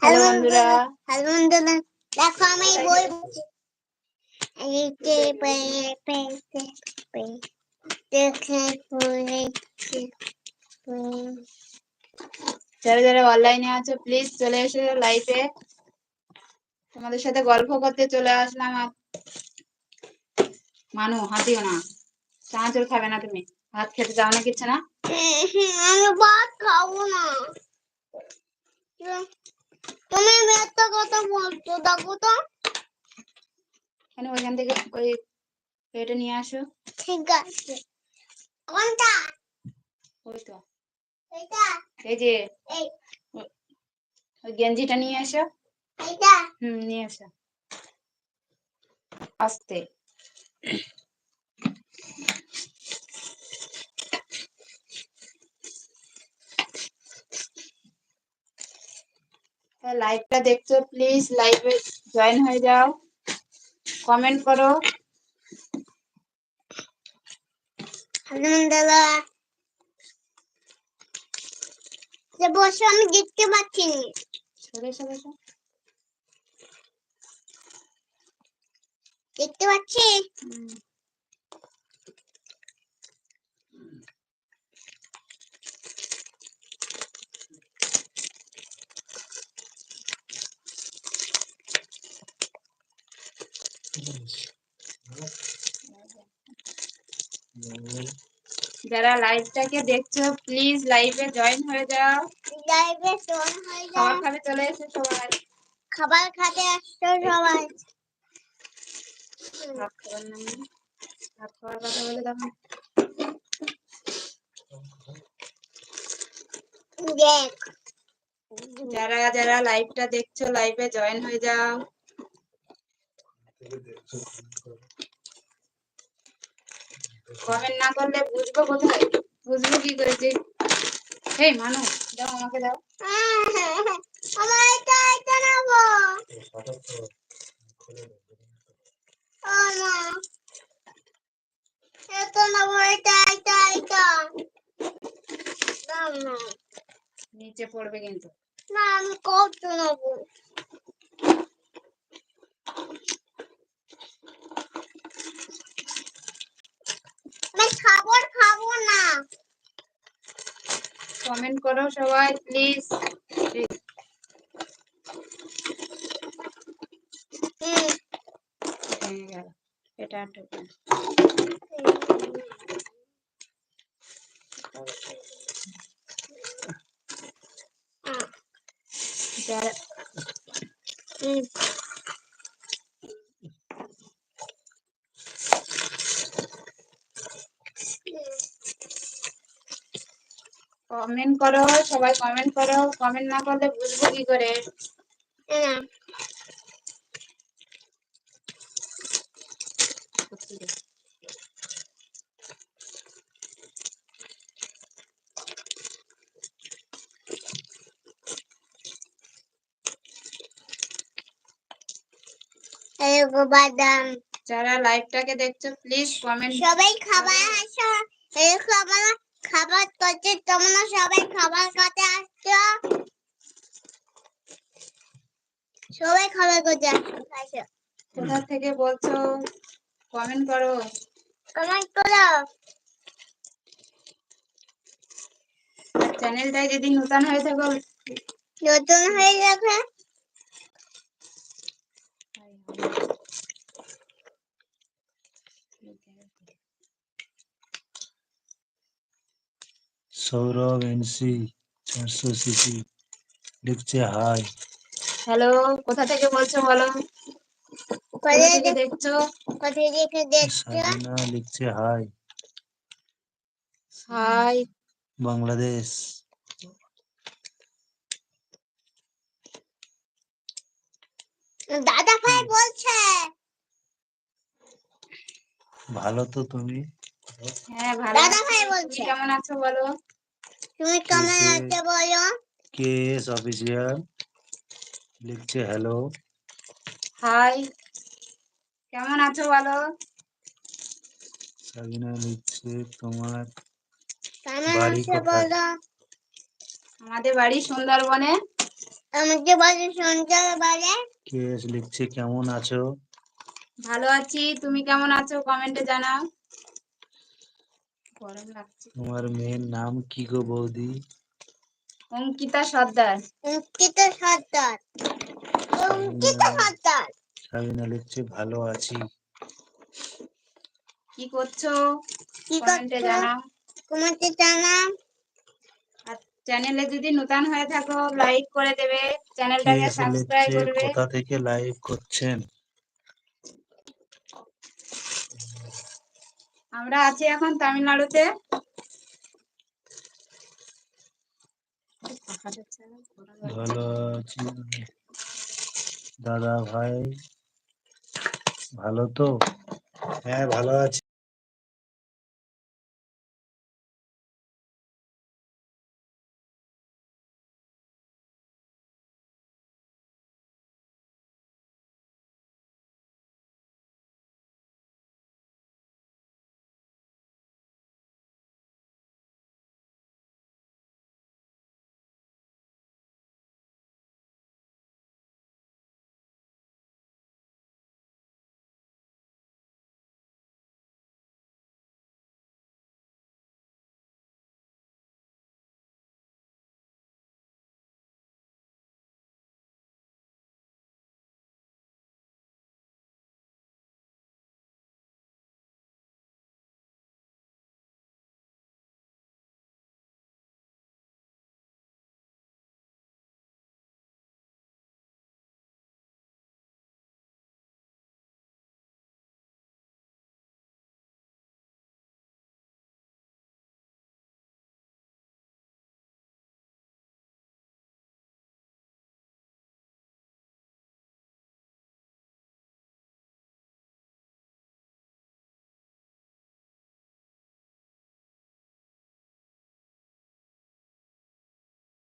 Hello বন্ধুরা hello বন্ধুরা দেখো আমি বই যারা যারা অনলাইনে আছো প্লিজ চলে এসো লাইভে তোমাদের সাথে গল্প করতে চলে আসলাম আর মানু হাতিও না। চানাচুর খাবে না তুমি। ভাত খেতে যাও না কিচ্ছে না? আমি ভাত খাব না। তুমি একটা কথা বলছো দেখো তো। কেন ওইখান থেকে ওই এটা নিয়ে আসো। ঠিক আছে। কোনটা? ওই তো এটা এই। যে এই ওই গেঞ্জিটা নিয়ে আসো এটা হুম নিয়ে আসো আস্তে। লাইভটা দেখছ প্লিজ লাইভে জয়েন হয়ে যাও। কমেন্ট করো। বন্ধুরা যে বসে আমি দেখতে পাচ্ছি না সরে দেখতে পাচ্ছি হুম। যারা লাইভটাকে দেখছ প্লিজ লাইভে জয়েন হয়ে যাও। লাইভে জয়েন হয়ে যাও। খাবার খাবে চলে এসে সবাই। খাবার খেতে আসছো সবাই। ভাত খাওয়ার কথা বলে দেখ। যারা যারা লাইভটা দেখছ লাইভে জয়েন হয়ে যাও। কমেন্ট না করলে বুঝব কোথায়? বুঝব কি করে যে এই মানু, দাও আমাকে দাও। আমার এটা এটা ও এটা নিচে পড়বে কিন্তু। না, আমি কত নেব আমি খাবার খাব না কমেন্ট করো সবাই প্লিজ হুম ভেঙে গেল এটা ঢুকে কমেন্ট করো সবাই কমেন্ট করো। কমেন্ট না করলে বুঝব কি করে? বাদাম যারা লাইভটাকে দেখছ প্লিজ কমেন্ট সবাই খাবার আমরা খাবার করছে। তোমরা সবাই খাবার খেতে আসছো? সবাই খাবার করতে আসো আসো কোথা থেকে বলছো? কমেন্ট করো। কমেন্ট করো। চ্যানেলটায় যদি নতুন হয়ে থাকো। নতুন হয়ে গেছে সৌরভ এনসি চারশো সিসি লিখছে হাই। হ্যালো কোথা থেকে বলছো বলো? কোথা থেকে দেখছ? সাবিনা লিখছে হাই। হাই। বাংলাদেশ। দাদা ভাই বলছে। ভালো তো তুমি? হ্যাঁ ভালো দাদা ভাই বলছে। কেমন আছো বলো? তুমি কেমন কিসে? আছো বলো। K S official? লিখছে হ্যালো হাই কেমন আছো বলো? সাবিনা লিখছে তোমার কেমন বাড়ি আছো বলো। আমাদের বাড়ি সুন্দরবনে। আমাকে বলো শুনতে বলে। কে এস লিখছে কেমন আছো? ভালো আছি। তুমি কেমন আছো? কমেন্টে জানাও। গরম লাগছে। তোমার মেয়ের নাম কি গো বৌদি? অঙ্কিতা সর্দার। অঙ্কিতা সর্দার। অঙ্কিত সর্দার। সাবিনা লিখছে ভালো আছি। কি করছ? কি কমেন্টে করছ? জানাও। তোমাকে জানাম আর চ্যানেলে যদি নতুন হয়ে থাকো লাইক করে দেবে। চ্যানেলটাকে সাবস্ক্রাইব করবে। কোথা থেকে লাইভ করছেন? আমরা আছি এখন তামিলনাড়ুতে। ভালো আছি। দাদা ভাই ভালো তো? হ্যাঁ ভালো আছি।